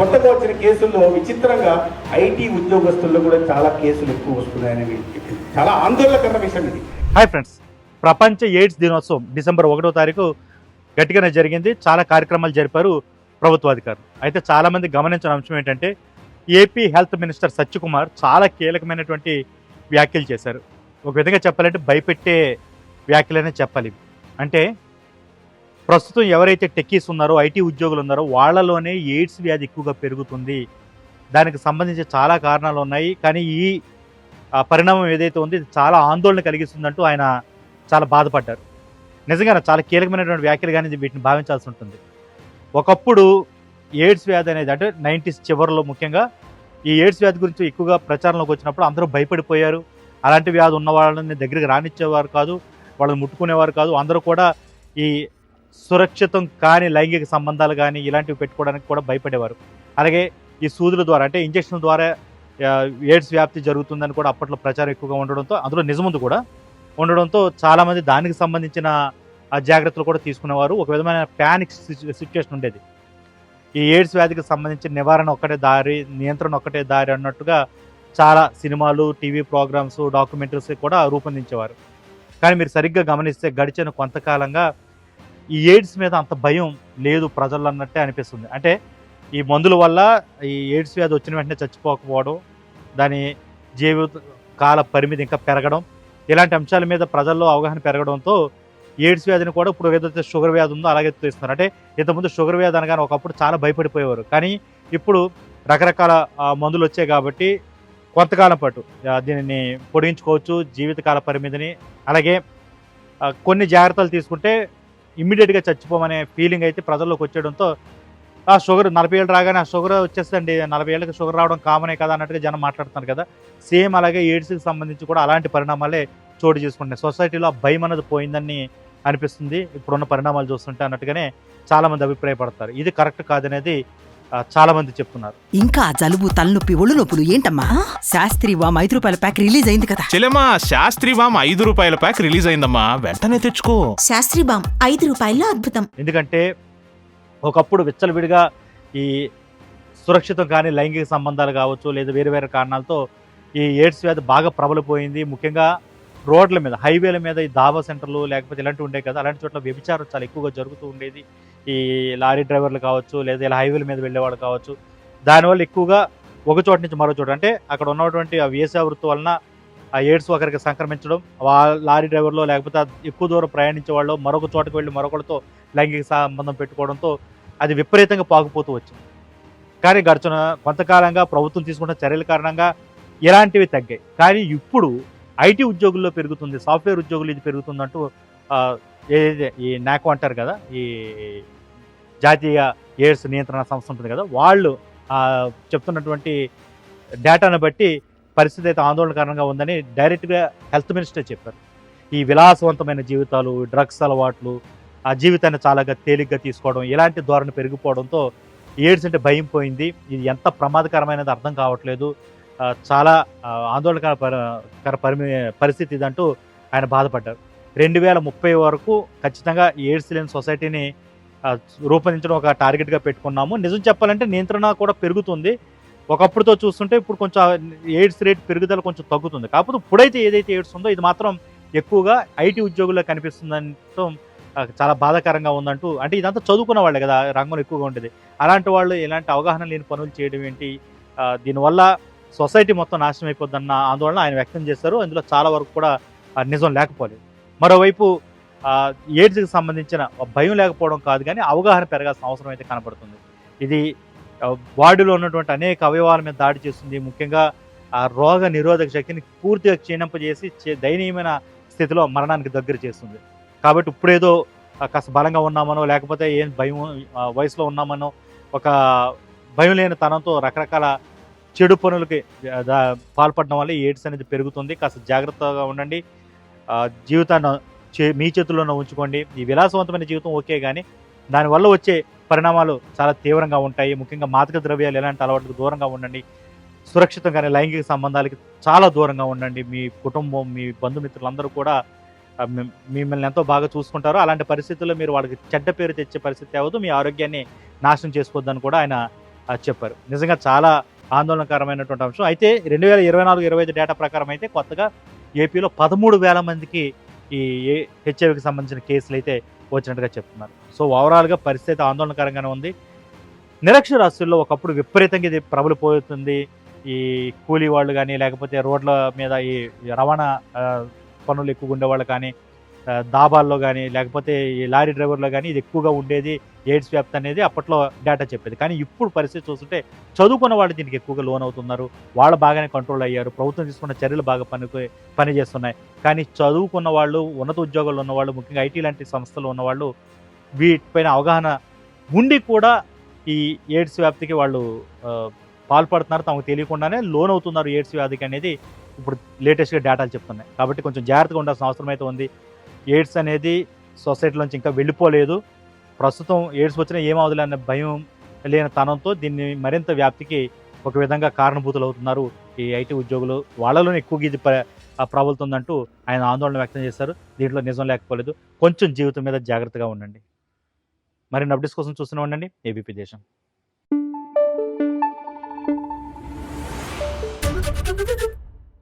కొత్తగా వచ్చిన కేసుల్లో విచిత్రంగా ఐటీ ఉద్యోగస్తుల్లో కూడా చాలా కేసులు ఎక్కువ వస్తున్నాయని చాలా ఆందోళనకర విషయం ఇది. హాయ్ ఫ్రెండ్స్ ప్రపంచ ఎయిడ్స్ దినోత్సవం డిసెంబర్ ఒకటో తారీఖు గట్టిగానే జరిగింది. చాలా కార్యక్రమాలు జరిపారు ప్రభుత్వాధికారులు అయితే చాలామంది గమనించిన అంశం ఏంటంటే ఏపీ హెల్త్ మినిస్టర్ సత్యకుమార్ చాలా కీలకమైనటువంటి వ్యాఖ్యలు చేశారు. ఒక విధంగా చెప్పాలంటే భయపెట్టే వ్యాఖ్యలనే చెప్పాలి. అంటే ప్రస్తుతం ఎవరైతే టెక్కీస్ ఉన్నారో ఐటీ ఉద్యోగులు ఉన్నారో వాళ్ళలోనే ఎయిడ్స్ వ్యాధి ఎక్కువగా పెరుగుతుంది. దానికి సంబంధించి చాలా కారణాలు ఉన్నాయి. కానీ ఈ పరిణామం ఏదైతే ఉందో ఇది చాలా ఆందోళన కలిగిస్తుందంటూ ఆయన చాలా బాధపడ్డారు. నిజంగా చాలా కీలకమైనటువంటి వ్యాఖ్యలు కానీ వీటిని భావించాల్సి ఉంటుంది. ఒకప్పుడు ఎయిడ్స్ వ్యాధి అనేది అంటే నైంటీస్ చివరిలో ముఖ్యంగా ఈ ఎయిడ్స్ వ్యాధి గురించి ఎక్కువగా ప్రచారంలోకి వచ్చినప్పుడు అందరూ భయపడిపోయారు. అలాంటి వ్యాధి ఉన్న వాళ్ళని దగ్గరికి రానిచ్చేవారు కాదు వాళ్ళని ముట్టుకునేవారు కాదు. అందరూ కూడా ఈ సురక్షితం కాని లైంగిక సంబంధాలు కానీ ఇలాంటివి పెట్టుకోవడానికి కూడా భయపడేవారు. అలాగే ఈ సూదుల ద్వారా అంటే ఇంజక్షన్ ద్వారా ఎయిడ్స్ వ్యాప్తి జరుగుతుందని కూడా అప్పట్లో ప్రచారం ఎక్కువగా ఉండడంతో అందులో నిజముంది కూడా ఉండడంతో చాలామంది దానికి సంబంధించిన జాగ్రత్తలు కూడా తీసుకునేవారు. ఒక విధమైన ప్యానిక్ సిచ్యువేషన్ ఉండేది. ఈ ఎయిడ్స్ వ్యాధికి సంబంధించిన నివారణ ఒక్కటే దారి నియంత్రణ ఒక్కటే దారి అన్నట్టుగా చాలా సినిమాలు టీవీ ప్రోగ్రామ్స్ డాక్యుమెంటరీస్ కూడా రూపొందించేవారు. కానీ మీరు సరిగ్గా గమనిస్తే గడిచిన కొంతకాలంగా ఈ ఎయిడ్స్ మీద అంత భయం లేదు ప్రజల్లో అన్నట్టే అనిపిస్తుంది. అంటే ఈ మందుల వల్ల ఈ ఎయిడ్స్ వ్యాధి వచ్చిన వెంటనే చచ్చిపోకపోవడం దాని జీవిత కాల పరిమితి ఇంకా పెరగడం ఇలాంటి అంశాల మీద ప్రజల్లో అవగాహన పెరగడంతో ఎయిడ్స్ వ్యాధిని కూడా ఇప్పుడు ఏదైతే షుగర్ వ్యాధి ఉందో అలాగే తీస్తున్నారు. అంటే ఇంతకుముందు షుగర్ వ్యాధి అనగానే ఒకప్పుడు చాలా భయపడిపోయేవారు. కానీ ఇప్పుడు రకరకాల మందులు వచ్చాయి కాబట్టి కొంతకాలం పాటు దీనిని పొడిగించుకోవచ్చు జీవితకాల పరిమితిని. అలాగే కొన్ని జాగ్రత్తలు తీసుకుంటే ఇమ్మీడియట్గా చచ్చిపోమనే ఫీలింగ్ అయితే ప్రజల్లోకి వచ్చేయడంతో ఆ షుగర్ నలభై ఏళ్ళు రాగానే ఆ షుగర్ వచ్చేస్తుంది నలభై ఏళ్ళకి షుగర్ రావడం కామనే కదా అన్నట్టుగా జనం మాట్లాడుతున్నారు కదా. సేమ్ అలాగే ఎయిడ్స్కి సంబంధించి కూడా అలాంటి పరిణామాలే చోటు చేసుకుంటున్నాయి. సొసైటీలో ఆ భయం అనేది పోయిందని అనిపిస్తుంది. ఇప్పుడున్న పరిణామాలు చూస్తుంటే అన్నట్టుగానే చాలామంది అభిప్రాయపడతారు. ఇది కరెక్ట్ కాదనేది చాలా మంది చెప్తున్నారు. ఇంకా జలుబు తలనొప్పి ఒళ్ళు నొప్పులు ఏంటమ్మా? శాస్త్రి వామ్ ఐదు రూపాయల ప్యాక్ రిలీజ్ అయింది కదా. చెల్లెమ్మా శాస్త్రి వామ్ ఐదు రూపాయల ప్యాక్ రిలీజ్ అయిందమ్మా. వెంటనే తెచ్చుకో. శాస్త్రి బామ్ ఐదు రూపాయల్లో అద్భుతం. ఎందుకంటే ఒకప్పుడు విచ్చలవిడిగా ఈ సురక్షితం కాని లైంగిక సంబంధాలు కావచ్చు లేదా వేరే వేరే కారణాలతో ఈ ఎయిడ్స్ వ్యాధి బాగా ప్రబలిపోయింది. ముఖ్యంగా రోడ్ల మీద హైవేల మీద ఈ దాబా సెంటర్లు లేకపోతే ఇలాంటివి ఉండే కదా అలాంటి చోట్ల వ్యభిచారం చాలా ఎక్కువగా జరుగుతూ ఉండేది. ఈ లారీ డ్రైవర్లు కావచ్చు లేదా ఇలా హైవేల మీద వెళ్ళేవాళ్ళు కావచ్చు. దానివల్ల ఎక్కువగా ఒక చోట నుంచి మరో చోట అంటే అక్కడ ఉన్నటువంటి ఆ వేసా వృత్తి వలన ఆ ఎయిడ్స్ ఒకరికి సంక్రమించడం లారీ డ్రైవర్లో లేకపోతే ఎక్కువ దూరం ప్రయాణించే వాళ్ళు మరొక చోటకు వెళ్ళి మరొకరితో లైంగిక సంబంధం పెట్టుకోవడంతో అది విపరీతంగా పాకుపోతూ వచ్చింది. కానీ గడిచిన కొంతకాలంగా ప్రభుత్వం తీసుకున్న చర్యల కారణంగా ఇలాంటివి తగ్గాయి. కానీ ఇప్పుడు ఐటీ ఉద్యోగుల్లో పెరుగుతుంది సాఫ్ట్వేర్ ఉద్యోగులు ఇది పెరుగుతుందంటూ ఏదైతే ఈ నాకో అంటారు కదా ఈ జాతీయ ఎయిడ్స్ నియంత్రణ సంస్థ ఉంటుంది కదా వాళ్ళు చెప్తున్నటువంటి డేటాను బట్టి పరిస్థితి అయితే ఆందోళనకరంగా ఉందని డైరెక్ట్గా హెల్త్ మినిస్టర్ చెప్పారు. ఈ విలాసవంతమైన జీవితాలు డ్రగ్స్ అలవాట్లు ఆ జీవితాన్ని చాలాగా తేలిగ్గా తీసుకోవడం ఇలాంటి ధోరణి పెరిగిపోవడంతో ఎయిడ్స్ అంటే భయం పోయింది. ఇది ఎంత ప్రమాదకరమైనది అర్థం కావట్లేదు. చాలా ఆందోళనకర కర పరిమి పరిస్థితి ఇదంటూ ఆయన బాధపడ్డారు. రెండు వేల ముప్పై వరకు ఖచ్చితంగా ఈ ఎయిడ్స్ లేని సొసైటీని రూపొందించడం ఒక టార్గెట్గా పెట్టుకున్నాము. నిజం చెప్పాలంటే నియంత్రణ కూడా పెరుగుతుంది. ఒకప్పుడుతో చూస్తుంటే ఇప్పుడు కొంచెం ఎయిడ్స్ రేట్ పెరుగుదల కొంచెం తగ్గుతుంది. కాకపోతే ఇప్పుడైతే ఏదైతే ఎయిడ్స్ ఉందో ఇది మాత్రం ఎక్కువగా ఐటీ ఉద్యోగుల్లో కనిపిస్తుందంటూ చాలా బాధాకరంగా ఉందంటూ అంటే ఇదంతా చదువుకున్న వాళ్ళే కదా రంగంలో ఎక్కువగా ఉండేది. అలాంటి వాళ్ళు ఎలాంటి అవగాహన లేని పనులు చేయడం ఏంటి? దీనివల్ల సొసైటీ మొత్తం నాశనం అయిపోద్దన్న ఆందోళన ఆయన వ్యక్తం చేశారు. అందులో చాలా వరకు కూడా నిజం లేకపోలేదు. మరోవైపు ఆ, ఎయిడ్స్కి సంబంధించిన భయం లేకపోవడం కాదు కానీ అవగాహన పెరగాల్సిన అవసరం అయితే కనపడుతుంది ఇది బాడీలో ఉన్నటువంటి అనేక అవయవాల మీద దాడి చేస్తుంది. ముఖ్యంగా ఆ రోగ నిరోధక శక్తిని పూర్తిగా క్షీణింపజేసి చే- దయనీయమైన స్థితిలో మరణానికి దగ్గర చేస్తుంది. కాబట్టి ఇప్పుడేదో కాస్త బలంగా ఉన్నామనో లేకపోతే ఏం భయం వయసులో ఉన్నామనో ఒక భయం లేని తనంతో రకరకాల చెడు పనులకి దా- పాల్పడడం వల్ల ఈ ఎయిడ్స్ అనేది పెరుగుతుంది. కాస్త జాగ్రత్తగా ఉండండి. జీవితాన్ని చే మీ చేతుల్లోనే ఉంచుకోండి. ఈ విలాసవంతమైన జీవితం ఓకే కానీ దానివల్ల వచ్చే పరిణామాలు చాలా తీవ్రంగా ఉంటాయి. ముఖ్యంగా మాదక ద్రవ్యాలు ఎలాంటి అలవాట్లకు దూరంగా ఉండండి. సురక్షితంగానే లైంగిక సంబంధాలకి చాలా దూరంగా ఉండండి. మీ కుటుంబం మీ బంధుమిత్రులందరూ కూడా మిమ్- మిమ్మల్ని ఎంతో బాగా చూసుకుంటారు. అలాంటి పరిస్థితుల్లో మీరు వాళ్ళకి చెడ్డ పేరు తెచ్చే పరిస్థితి అవ్వదు. మీ ఆరోగ్యాన్ని నాశనం చేసుకోవద్దని కూడా ఆయన చెప్పారు. నిజంగా చాలా ఆందోళనకరమైనటువంటి అంశం. అయితే రెండు వేల ఇరవై నాలుగు ఇరవై ఐదు డేటా ప్రకారం అయితే కొత్తగా ఏపీలో పదమూడు వేల మందికి ఈ హెచ్ఐవికి సంబంధించిన కేసులు అయితే వచ్చినట్టుగా చెప్తున్నారు. సో ఓవరాల్గా పరిస్థితి ఆందోళనకరంగానే ఉంది. నిరక్షరాస్తుల్లో ఒకప్పుడు విపరీతంగా ఇది ప్రబలిపోతుంది ఈ కూలీ వాళ్ళు కానీ లేకపోతే రోడ్ల మీద ఈ రవాణా పనులు ఎక్కువగా ఉండేవాళ్ళు కానీ దాబాల్లో కానీ లేకపోతే ఈ లారీ డ్రైవర్లో కానీ ఇది ఎక్కువగా ఉండేది ఎయిడ్స్ వ్యాప్తి అనేది అప్పట్లో డేటా చెప్పేది. కానీ ఇప్పుడు పరిస్థితి చూస్తుంటే చదువుకున్న వాళ్ళు దీనికి ఎక్కువగా లోన్ అవుతున్నారు. వాళ్ళు బాగానే కంట్రోల్ అయ్యారు. ప్రభుత్వం తీసుకున్న చర్యలు బాగా పని పనిచేస్తున్నాయి. కానీ చదువుకున్న వాళ్ళు ఉన్నత ఉద్యోగాలు ఉన్నవాళ్ళు ముఖ్యంగా ఐటీ లాంటి సంస్థలు ఉన్నవాళ్ళు వీటిపైన అవగాహన ఉండి కూడా ఈ ఎయిడ్స్ వ్యాప్తికి వాళ్ళు పాల్పడుతున్నారు. తమకు తెలియకుండానే లోన్ అవుతున్నారు. ఎయిడ్స్ వ్యాధికి అనేది ఇప్పుడు లేటెస్ట్గా డేటాలు చెప్తున్నాయి. కాబట్టి కొంచెం జాగ్రత్తగా ఉండాల్సిన అవసరం అయితే ఉంది. ఎయిడ్స్ అనేది సొసైటీలోంచి ఇంకా వెళ్ళిపోలేదు. ప్రస్తుతం ఎయిడ్స్ వచ్చినా ఏమవుదులే అనే భయం లేని తనంతో దీన్ని మరింత వ్యాప్తికి ఒక విధంగా కారణభూతులు అవుతున్నారు ఈ ఐటీ ఉద్యోగులు. వాళ్ళలోనే ఎక్కువగా ఇది ప్ర- ప్రబలుతుందంటూ ఆయన ఆందోళన వ్యక్తం చేశారు. దీంట్లో నిజం లేకపోలేదు. కొంచెం జీవితం మీద జాగ్రత్తగా ఉండండి. మరిన్ని అప్డేట్స్ కోసం చూస్తూనే ఉండండి. ఏబీపీ దేశం.